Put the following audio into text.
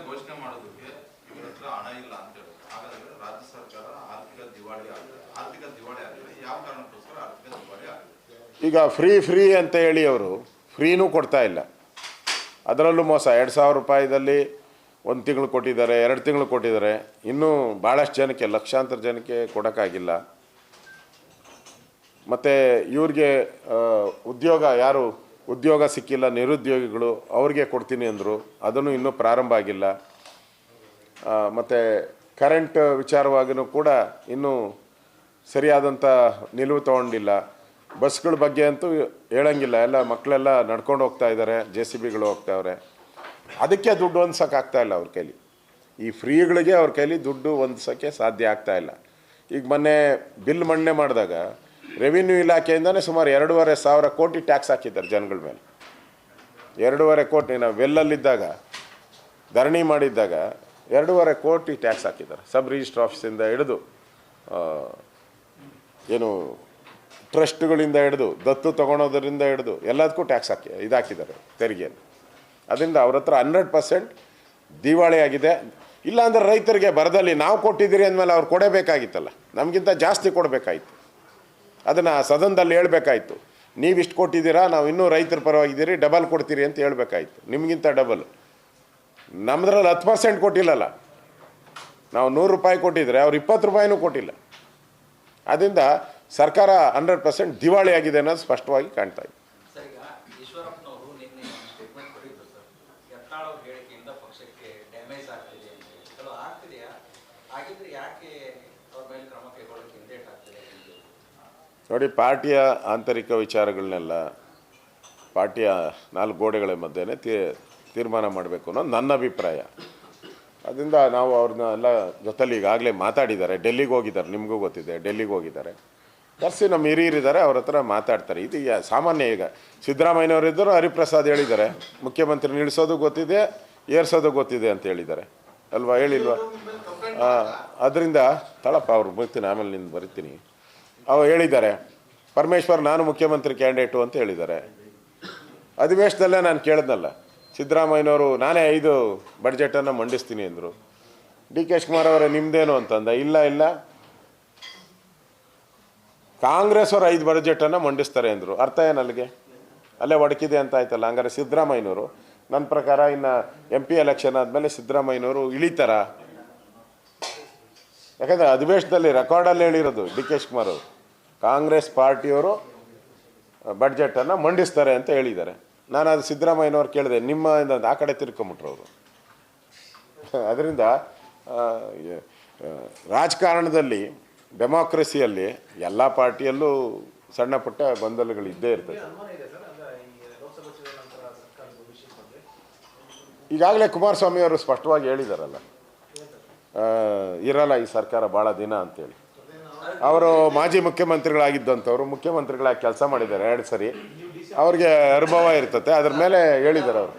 ಘೋಷಣೆ ಮಾಡೋದಕ್ಕೆ ಇವರ ಹತ್ರ ಹಣ ಇಲ್ಲ ಅಂತ ಹೇಳಿ. ಹಾಗಾದ್ರೆ ರಾಜ್ಯ ಸರ್ಕಾರ ಆರ್ಥಿಕ ದಿವಾಳಿ ಆಗಿದೆ. ಆರ್ಥಿಕ ದಿವಾಳಿ ಆಗಿದೆ. ಯಾವ ಕಾರಣಕ್ಕೋಸ್ಕರ ಆರ್ಥಿಕ ದಿವಾಳಿ ಆಗಿದೆ? ಈಗ ಫ್ರೀ ಫ್ರೀ ಅಂತ ಹೇಳಿ ಅವರು ಫ್ರೀನೂ ಕೊಡ್ತಾ ಇಲ್ಲ. ಅದರಲ್ಲೂ ಮೋಸ. ಎರಡು ಸಾವಿರ ರೂಪಾಯಿದಲ್ಲಿ ಒಂದು ತಿಂಗಳು ಕೊಟ್ಟಿದ್ದಾರೆ, ಎರಡು ತಿಂಗಳು ಕೊಟ್ಟಿದ್ದಾರೆ. ಇನ್ನೂ ಭಾಳಷ್ಟು ಜನಕ್ಕೆ, ಲಕ್ಷಾಂತರ ಜನಕ್ಕೆ ಕೊಡೋಕ್ಕಾಗಿಲ್ಲ. ಮತ್ತು ಇವ್ರಿಗೆ ಉದ್ಯೋಗ ಯಾರು ಉದ್ಯೋಗ ಸಿಕ್ಕಿಲ್ಲ, ನಿರುದ್ಯೋಗಿಗಳು ಅವ್ರಿಗೆ ಕೊಡ್ತೀನಿ ಅಂದರು. ಅದನ್ನು ಇನ್ನೂ ಪ್ರಾರಂಭ ಆಗಿಲ್ಲ. ಮತ್ತು ಕರೆಂಟ್ ವಿಚಾರವಾಗಿಯೂ ಕೂಡ ಇನ್ನೂ ಸರಿಯಾದಂಥ ನಿಲುವು ತಗೊಂಡಿಲ್ಲ. ಬಸ್ಗಳ ಬಗ್ಗೆ ಅಂತೂ ಹೇಳಂಗಿಲ್ಲ. ಎಲ್ಲ ಮಕ್ಕಳೆಲ್ಲ ನಡ್ಕೊಂಡು ಹೋಗ್ತಾ ಇದ್ದಾರೆ ಜೆ ಸಿ ಬಿಗಳು ಹೋಗ್ತಾವ್ರೆ ಅದಕ್ಕೆ ದುಡ್ಡು ಹೊಂದ್ಸೋಕ್ಕಾಗ್ತಾ ಇಲ್ಲ ಅವ್ರ ಕೈಲಿ. ಈ ಫ್ರೀಗಳಿಗೆ ಅವ್ರ ಕೈಲಿ ದುಡ್ಡು ಹೊಂದ್ಸೋಕ್ಕೆ ಸಾಧ್ಯ ಆಗ್ತಾ ಇಲ್ಲ. ಈಗ ಮೊನ್ನೆ ಬಿಲ್ ಮಣ್ಣೆ ಮಾಡಿದಾಗ ರೆವಿನ್ಯೂ ಇಲಾಖೆಯಿಂದನೇ ಸುಮಾರು ಎರಡೂವರೆ ಸಾವಿರ ಕೋಟಿ ಟ್ಯಾಕ್ಸ್ ಹಾಕಿದ್ದಾರೆ ಜನಗಳ ಮೇಲೆ. ಎರಡೂವರೆ ಕೋಟಿ, ನಾವು ವೆಲ್ಲಲ್ಲಿದ್ದಾಗ ಧರಣಿ ಮಾಡಿದ್ದಾಗ ಎರಡೂವರೆ ಕೋಟಿ ಟ್ಯಾಕ್ಸ್ ಹಾಕಿದ್ದಾರೆ. ಸಬ್ ರಿಜಿಸ್ಟ್ರ್ ಆಫೀಸಿಂದ ಹಿಡಿದು ಏನು ಟ್ರಸ್ಟ್ಗಳಿಂದ ಹಿಡಿದು, ದತ್ತು ತೊಗೊಳೋದ್ರಿಂದ ಹಿಡಿದು ಎಲ್ಲದಕ್ಕೂ ಟ್ಯಾಕ್ಸ್ ಹಾಕಿ ಇದು ಹಾಕಿದ್ದಾರೆ ತೆರಿಗೆಯನ್ನು ಅದರಿಂದ ಅವ್ರ ಹತ್ರ ಹಂಡ್ರೆಡ್ ಪರ್ಸೆಂಟ್ ದಿವಾಳಿ ಆಗಿದೆ. ಇಲ್ಲಾಂದ್ರೆ ರೈತರಿಗೆ ಬರದಲ್ಲಿ ನಾವು ಕೊಟ್ಟಿದ್ದೀರಿ ಅಂದಮೇಲೆ ಅವ್ರು ಕೊಡಬೇಕಾಗಿತ್ತಲ್ಲ. ನಮಗಿಂತ ಜಾಸ್ತಿ ಕೊಡಬೇಕಾಯ್ತು. ಅದನ್ನು ಸದನದಲ್ಲಿ ಹೇಳ್ಬೇಕಾಯ್ತು. ನೀವಿಷ್ಟು ಕೊಟ್ಟಿದ್ದೀರಾ, ನಾವು ಇನ್ನೂ ರೈತರ ಪರವಾಗಿದ್ದೀರಿ ಡಬಲ್ ಕೊಡ್ತೀರಿ ಅಂತ ಹೇಳ್ಬೇಕಾಯ್ತು. ನಿಮಗಿಂತ ಡಬಲ್ ನಮ್ಮದ್ರಲ್ಲಿ ಹತ್ತು ಪರ್ಸೆಂಟ್ ಕೊಟ್ಟಿಲ್ಲಲ್ಲ. ನಾವು ನೂರು ರೂಪಾಯಿ ಕೊಟ್ಟಿದ್ರೆ ಅವ್ರು ಇಪ್ಪತ್ತು ರೂಪಾಯಿನೂ ಕೊಟ್ಟಿಲ್ಲ. ಅದರಿಂದ ಸರ್ಕಾರ ಹಂಡ್ರೆಡ್ ಪರ್ಸೆಂಟ್ ದಿವಾಳಿ ಆಗಿದೆ ಅನ್ನೋದು ಸ್ಪಷ್ಟವಾಗಿ ಕಾಣ್ತಾ ಇದೆ. ಯಾಕೆ. ನೋಡಿ, ಪಾರ್ಟಿಯ ಆಂತರಿಕ ವಿಚಾರಗಳನ್ನೆಲ್ಲ ಪಾರ್ಟಿಯ ನಾಲ್ಕು ಗೋಡೆಗಳ ಮಧ್ಯೆ ತೀ, ತೀರ್ಮಾನ ಮಾಡಬೇಕು ಅನ್ನೋದು ನನ್ನ ಅಭಿಪ್ರಾಯ. ಅದರಿಂದ ನಾವು ಅವ್ರನ್ನ ಎಲ್ಲ ಜೊತೆಲಿ ಈಗಾಗಲೇ ಮಾತಾಡಿದ್ದಾರೆ. ಡೆಲ್ಲಿಗೆ ಹೋಗಿದ್ದಾರೆ. ನಿಮಗೂ ಗೊತ್ತಿದೆ, ಡೆಲ್ಲಿಗೆ ಹೋಗಿದ್ದಾರೆ. ಕರೆಸಿ ನಮ್ಮ ಹಿರಿಯರಿದ್ದಾರೆ, ಅವ್ರ ಹತ್ರ ಮಾತಾಡ್ತಾರೆ. ಇದು ಸಾಮಾನ್ಯ ಈಗ ಸಿದ್ದರಾಮಯ್ಯನವರು ಇದ್ದರು ಹರಿಪ್ರಸಾದ್ ಹೇಳಿದ್ದಾರೆ. ಮುಖ್ಯಮಂತ್ರಿ ನಿಲ್ಲಿಸೋದು ಗೊತ್ತಿದೆ, ಏರ್ಸೋದು ಗೊತ್ತಿದೆ ಅಂತ ಹೇಳಿದ್ದಾರೆ. ಅಲ್ವಾ? ಹೇಳಿಲ್ವಾ? ಅದರಿಂದ, ತಳಪ್ಪ, ಅವ್ರು ಬರ್ತೀನಿ, ಆಮೇಲೆ ನಿಂದು ಬರಿತೀನಿ. ಅವ ಹೇಳಿದ್ದಾರೆ, ಪರಮೇಶ್ವರ್, ನಾನು ಮುಖ್ಯಮಂತ್ರಿ ಕ್ಯಾಂಡಿಡೇಟು ಅಂತ ಹೇಳಿದ್ದಾರೆ. ಅಧಿವೇಶನದಲ್ಲೇ ನಾನು ಕೇಳಿದ್ನಲ್ಲ, ಸಿದ್ದರಾಮಯ್ಯನವರು, ನಾನೇ ಐದು ಬಡ್ಜೆಟನ್ನು ಮಂಡಿಸ್ತೀನಿ ಅಂದರು. ಡಿ ಕೆ ಶಿವಕುಮಾರ್ ಅವರೇ ನಿಮ್ಮದೇನು ಅಂತಂದ. ಇಲ್ಲ ಇಲ್ಲ. ಕಾಂಗ್ರೆಸ್ ಅವರು ಐದು ಬಡ್ಜೆಟನ್ನು ಮಂಡಿಸ್ತಾರೆ ಅಂದರು. ಅರ್ಥ ಏನು ಅಲ್ಲಿಗೆ? ಅಲ್ಲೇ ಒಡಕಿದೆ ಅಂತ ಆಯ್ತಲ್ಲ. ಹಂಗಾರೆ ಸಿದ್ದರಾಮಯ್ಯನವರು, ನನ್ನ ಪ್ರಕಾರ ಇನ್ನು ಎಂ ಪಿ ಎಲೆಕ್ಷನ್ ಆದಮೇಲೆ ಸಿದ್ದರಾಮಯ್ಯನವರು ಇಳಿತಾರ ಯಾಕಂದರೆ ಅಧಿವೇಶನದಲ್ಲಿ ರೆಕಾರ್ಡಲ್ಲಿ ಹೇಳಿರೋದು ಡಿ ಕೆ ಶಿವಕುಮಾರ್ ಅವರು. ಕಾಂಗ್ರೆಸ್ ಪಾರ್ಟಿಯವರು ಬಡ್ಜೆಟನ್ನು ಮಂಡಿಸ್ತಾರೆ ಅಂತ ಹೇಳಿದ್ದಾರೆ. ನಾನು ಅದು ಸಿದ್ದರಾಮಯ್ಯನವ್ರು ಕೇಳಿದೆ, ನಿಮ್ಮ ಆ ಕಡೆ ತಿರ್ಕೊಂಬಿಟ್ರು ಅವರು. ಅದರಿಂದ ರಾಜಕಾರಣದಲ್ಲಿ ಡೆಮಾಕ್ರಸಿಯಲ್ಲಿ ಎಲ್ಲ ಪಾರ್ಟಿಯಲ್ಲೂ ಸಣ್ಣ ಪುಟ್ಟ ಗೊಂದಲಗಳು ಇದ್ದೇ ಇರ್ತದೆ. ಈಗಾಗಲೇ ಕುಮಾರಸ್ವಾಮಿ ಅವರು ಸ್ಪಷ್ಟವಾಗಿ ಹೇಳಿದಾರಲ್ಲ. ಇರಲ್ಲ ಈ ಸರ್ಕಾರ ಭಾಳ ದಿನ ಅಂತೇಳಿ. ಅವರು ಮಾಜಿ ಮುಖ್ಯಮಂತ್ರಿಗಳಾಗಿದ್ದಂಥವ್ರು, ಮುಖ್ಯಮಂತ್ರಿಗಳಾಗಿ ಕೆಲಸ ಮಾಡಿದ್ದಾರೆ ಎರಡು ಸರಿ. ಅವ್ರಿಗೆ ಅನುಭವ ಇರ್ತತೆ, ಅದ್ರ ಮೇಲೆ ಹೇಳಿದ್ದಾರೆ ಅವರು.